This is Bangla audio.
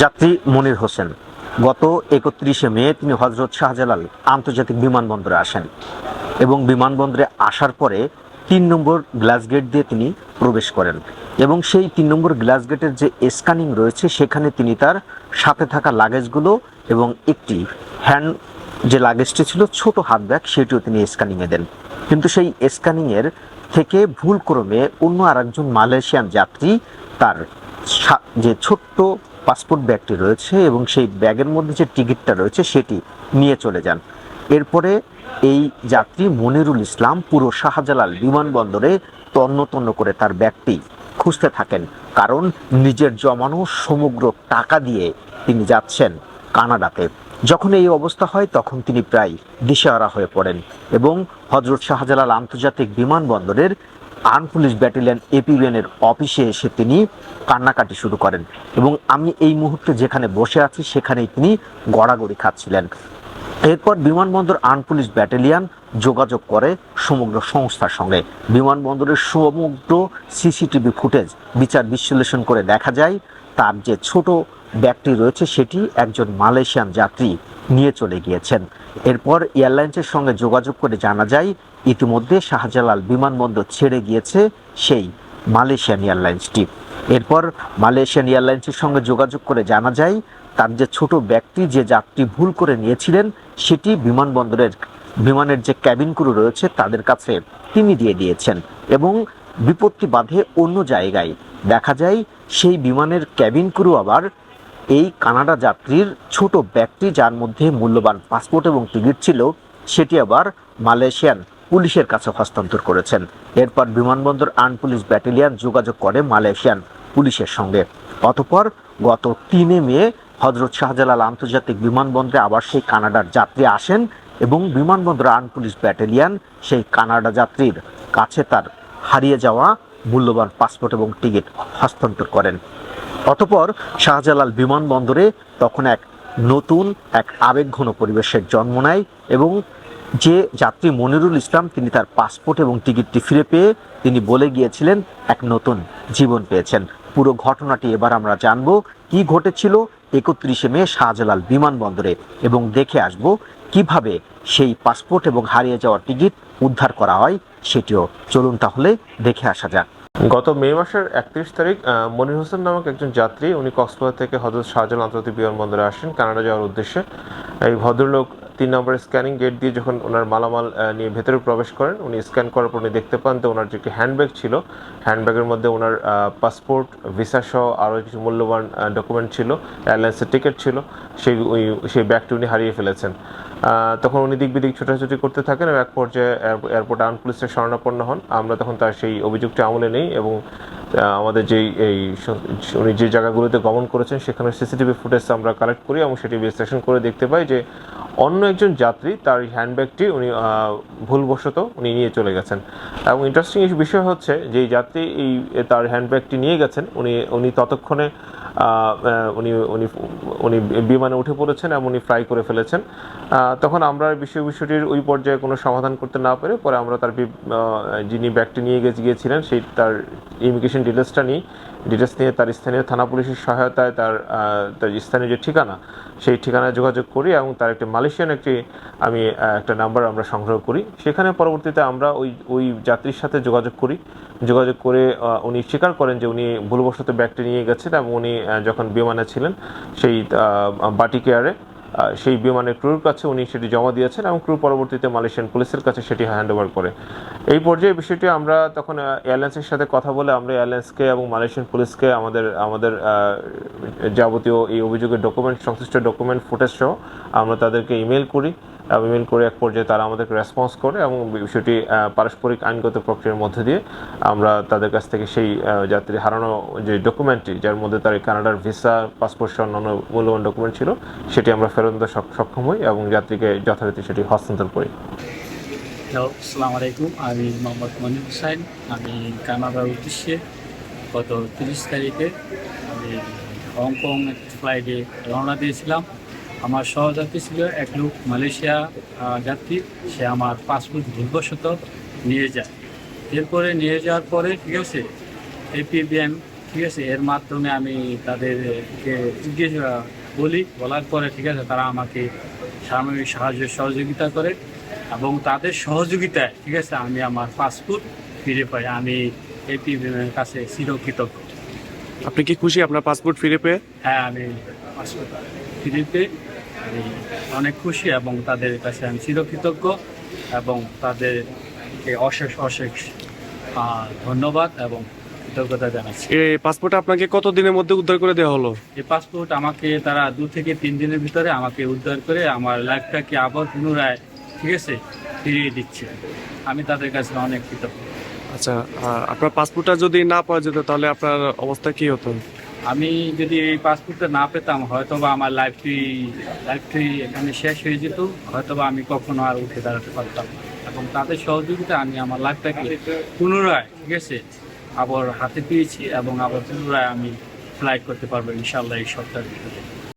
যাত্রী মনির হোসেন। গত একত্রিশে মে তিনি হজরত শাহজালাল আন্তর্জাতিক বিমানবন্দরে আসেন এবং বিমানবন্দরে আসার পরে তিন নম্বর গ্লাস গেট দিয়ে তিনি প্রবেশ করেন এবং সেই তিন নম্বর গ্লাস গেটের যে স্ক্যানিং রয়েছে সেখানে তিনি তার সাথে থাকা লাগেজগুলো এবং একটি হ্যান্ড যে লাগেজটি ছিল ছোট হাত ব্যাগ সেটিও তিনি স্ক্যানিংয়ে দেন। কিন্তু সেই স্ক্যানিংয়ের থেকে ভুলক্রমে অন্য আরেকজন মালয়েশিয়ান যাত্রী তার যে ছোট্ট পাসপোর্ট ব্যাগটি রয়েছে এবং সেই ব্যাগের মধ্যে যে টিকিটটা রয়েছে সেটি নিয়ে চলে যান। এরপরে এই যাত্রী মনিরুল ইসলাম পুরো শাহজালাল বিমানবন্দরে তন্ন তন্ন করে তার ব্যাগটি খুঁজতে থাকেন। কারণ নিজের জমানো সমগ্র টাকা দিয়ে তিনি যাচ্ছেন কানাডাতে। যখন এই অবস্থা হয়, তখন তিনি প্রায় দিশেহারা হয়ে পড়েন এবং হজরত শাহজালাল আন্তর্জাতিক বিমানবন্দরের আর্ম পুলিশ ব্যাটেলিয়ান এপিবিএনের অফিসে এসে তিনি কান্নাকাটি শুরু করেন এবং আমি এই মুহূর্তে যেখানে বসে আছি সেখানেই তিনি গড়াগড়ি খাচ্ছিলেন। এরপর বিমানবন্দর আর্ম পুলিশ ব্যাটালিয়ান যোগাযোগ করে সমগ্র সংস্থার সঙ্গে। বিমানবন্দরের সমগ্র সিসিটিভি ফুটেজ বিচার বিশ্লেষণ করে দেখা যায় তার যে ছোট ব্যাগটি রয়েছে সেটি একজন মালয়েশিয়ান যাত্রী নিয়ে চলে গিয়েছেন। এরপর এয়ারলাইন্সের সঙ্গে যোগাযোগ করে জানা যায়, ইতিমধ্যে শাহজালাল বিমানবন্দর ছেড়ে গিয়েছে সেই মালয়েশিয়ান এয়ারলাইন্সটি। এরপর মালয়েশিয়ান এয়ারলাইন্সের সঙ্গে যোগাযোগ করে জানা যায়, তার যে ছোট ব্যাগটি যে যাত্রী ভুল করে নিয়েছিলেন, সেটি বিমানবন্দরের, বিমানের যে ক্যাবিন ক্রু রয়েছে তাদের কাছে তিনি দিয়ে দিয়েছেন এবং বিপত্তি বাধে অন্য জায়গায়। দেখা যায়, সেই বিমানের ক্যাবিন ক্রু আবার এই কানাডা যাত্রীর ছোট ব্যাগটি যার মধ্যে মূল্যবান পাসপোর্ট এবং টিকিট ছিল, সেটি আবার মালয়েশিয়ান পুলিশের কাছে হস্তান্তর করেছেন। এরপর বিমানবন্দর আর্ন পুলিশ ব্যাটালিয়ান যোগাযোগ করে মালয়েশিয়ান পুলিশের সঙ্গে। অতপর গত তিনে মে হজরত শাহজালাল আন্তর্জাতিক বিমানবন্দরে আবার সেই কানাডার যাত্রী আসেন এবং বিমানবন্দর আর্ন পুলিশ ব্যাটালিয়ান সেই কানাডা যাত্রীর কাছে তার হারিয়ে যাওয়া মূল্যবান পাসপোর্ট এবং টিকিট হস্তান্তর করেন। অতপর শাহজালাল বিমানবন্দরে তখন এক নতুন, এক আবেগঘন পরিবেশের জন্ম নেয় এবং যে যাত্রী মনিরুল ইসলাম তিনি তার পাসপোর্ট এবং টিকিটটি ফিরে পেয়ে তিনি বলে গিয়েছিলেন, এক নতুন জীবন পেয়েছেন। পুরো ঘটনাটি এবার আমরা জানব, কি ঘটেছিল একত্রিশে মে শাহজালাল বিমানবন্দরে এবং দেখে আসব কীভাবে সেই পাসপোর্ট এবং হারিয়ে যাওয়া টিকিট উদ্ধার করা হয় সেটিও চলুন তাহলে দেখে আসা যাক। গত মে মাসের একত্রিশ তারিখ মনির হোসেন নামক একজন যাত্রী, উনি কক্সবাজার থেকে হজরত শাহজালাল আন্তর্জাতিক বিমানবন্দরে আসেন। কানাডা যাওয়ার উদ্দেশ্যে এই ভদ্রলোক তিন নম্বরের স্ক্যানিং গেট দিয়ে যখন ওনার মালামাল নিয়ে ভেতরে প্রবেশ করেন, উনি স্ক্যান করার পর উনি দেখতে পান তো ওনার যে হ্যান্ডব্যাগ ছিল হ্যান্ডব্যাগের মধ্যে ওনার পাসপোর্ট ভিসা সহ আরও কিছু মূল্যবান ডকুমেন্ট ছিল এয়ারলাইন্সের টিকিট ছিল, সেই সেই ব্যাগটি উনি হারিয়ে ফেলেছেন। তখন উনি দিক বিদিক ছোটাছুটি করতে থাকেন এবং এক পর্যায়ে এয়ারপো- এয়ারপোর্ট আর্ম পুলিশের শরণাপন্ন হন। আমরা তখন তার সেই অভিযোগটি আমলে নেই এবং আমাদের যেই এই উনি যে জায়গাগুলোতে গমন করেছেন সেখানে সিসিটিভি ফুটেজ আমরা কালেক্ট করি এবং সেটি বিশ্লেষণ করে দেখতে পাই যে অন্য একজন যাত্রী তার হ্যান্ডব্যাগটি উনি ভুলবশত উনি নিয়ে চলে গেছেন। এবং ইন্টারেস্টিং বিষয় হচ্ছে যে যাত্রী এই, তার হ্যান্ডব্যাগটি নিয়ে গেছেন। উনি উনি ততক্ষণে উনি উনি উনি বিমানে উঠে পড়েছেন এবং উনি ফ্রাই করে ফেলেছেন। তখন আমরা বিষয়, বিষয়টির ওই পর্যায়ে কোনো সমাধান করতে না পেরে পরে আমরা তার যিনি ব্যাগটি নিয়ে গিয়েছিলেন, সেই তার ইমিগ্রেশন ডিটেলসটা নিই ডিটেলস নিয়ে তার স্থানীয় থানা পুলিশের সহায়তায় তার তার স্থানীয় যে ঠিকানা, সেই ঠিকানায় যোগাযোগ করি এবং তার একটি মালয়েশিয়ান একটি, আমি একটা নাম্বার আমরা সংগ্রহ করি। সেখানে পরবর্তীতে আমরা ওই ওই যাত্রীর সাথে যোগাযোগ করি। যোগাযোগ করে উনি স্বীকার করেন যে উনি ভুলবশত ব্যাগটি নিয়ে গেছেন এবং উনি যখন বিমানে ছিলেন, সেই বাটি কেয়ারে সেই বিমানের ক্রুর কাছে উনি সেটি জমা দিয়েছেন এবং ক্রু পরবর্তীতে মালয়েশিয়ান পুলিশের কাছে সেটি হ্যান্ড ওভার করে। এই পর্যায়ে বিষয়টি আমরা তখন এয়ারলাইন্সের সাথে কথা বলে আমরা এয়ারলাইন্সকে এবং মালয়েশিয়ান পুলিশকে আমাদের আমাদের যাবতীয় এই অভিযোগের ডকুমেন্ট সংশ্লিষ্ট ডকুমেন্ট ফুটেজ সহ আমরা তাদেরকে ইমেল করি। ইমেল করে এক পর্যায়ে তারা আমাদেরকে রেসপন্স করে এবং বিষয়টি পারস্পরিক আইনগত প্রক্রিয়ার মধ্যে দিয়ে আমরা তাদের কাছ থেকে সেই যাত্রী হারানো যে ডকুমেন্টটি যার মধ্যে তার কানাডার ভিসা পাসপোর্ট সহ অন্যান্য মূল্যবান ডকুমেন্ট ছিল, সেটি আমরা ফেরত দিতে সক্ষম হই এবং যাত্রীকে যথারীতি সেটি হস্তান্তর করি। হ্যালো, আসসালামু আলাইকুম। আমি মোহাম্মদ মনির হোসেন। আমি কানাডার উদ্দেশ্যে গত তিরিশ তারিখে আমি হংকং ফ্লাইটে রওনা দিয়েছিলাম। আমার সহযাত্রী ছিল এক লোক মালয়েশিয়া যাত্রী। সে আমার পাসপোর্ট ভুলবশত নিয়ে যায়। এরপরে নিয়ে যাওয়ার পরে ঠিক আছে এপিবিএম ঠিক আছে এর মাধ্যমে আমি তাদেরকে জিজ্ঞেস বলি। বলার পরে ঠিক আছে তারা আমাকে সাময়িক সাহায্য সহযোগিতা করে এবং তাদের সহযোগিতায় ঠিক আছে আমি আমার পাসপোর্ট ফিরে পাই। আমি এপিএমের কাছে চিরকৃতজ্ঞ। আপনি কি খুশি আপনার পাসপোর্ট ফিরে পেয়ে? হ্যাঁ আমি পাসপোর্ট ফিরে পেয়ে আমি অনেক খুশি এবং তাদের কাছে আমি চিরকৃতজ্ঞ এবং তাদেরকে অশেষ অশেষ ধন্যবাদ এবং কৃতজ্ঞতা জানাচ্ছি। এই পাসপোর্ট আপনাকে কত দিনের মধ্যে উদ্ধার করে দেওয়া হলো? এই পাসপোর্ট আমাকে তারা দু থেকে তিন দিনের ভিতরে আমাকে উদ্ধার করে আমার লাইফটাকে আবার পুনরায় ঠিক আছে ফিরিয়ে দিচ্ছে। আমি তাদের কাছে অনেক কৃতজ্ঞ। আচ্ছা আপনার পাসপোর্টটা যদি না পাওয়া যেত তাহলে আপনার অবস্থা কি হতো? আমি যদি এই পাসপোর্টটা না পেতাম হয়তো বা আমার লাইফটি লাইফটি এখানে শেষ হয়ে যেত হয়তো বা আমি কখনো আর উঠে দাঁড়াতে পারতাম এবং তাদের সহযোগিতা আমি আমার লাইফটাকে পুনরায়, ঠিক আছে, আবার হাতে পেয়েছি এবং আবার পুনরায় আমি ফ্লাইট করতে পারব ইনশাল্লাহ এই সপ্তাহের ভিতরে।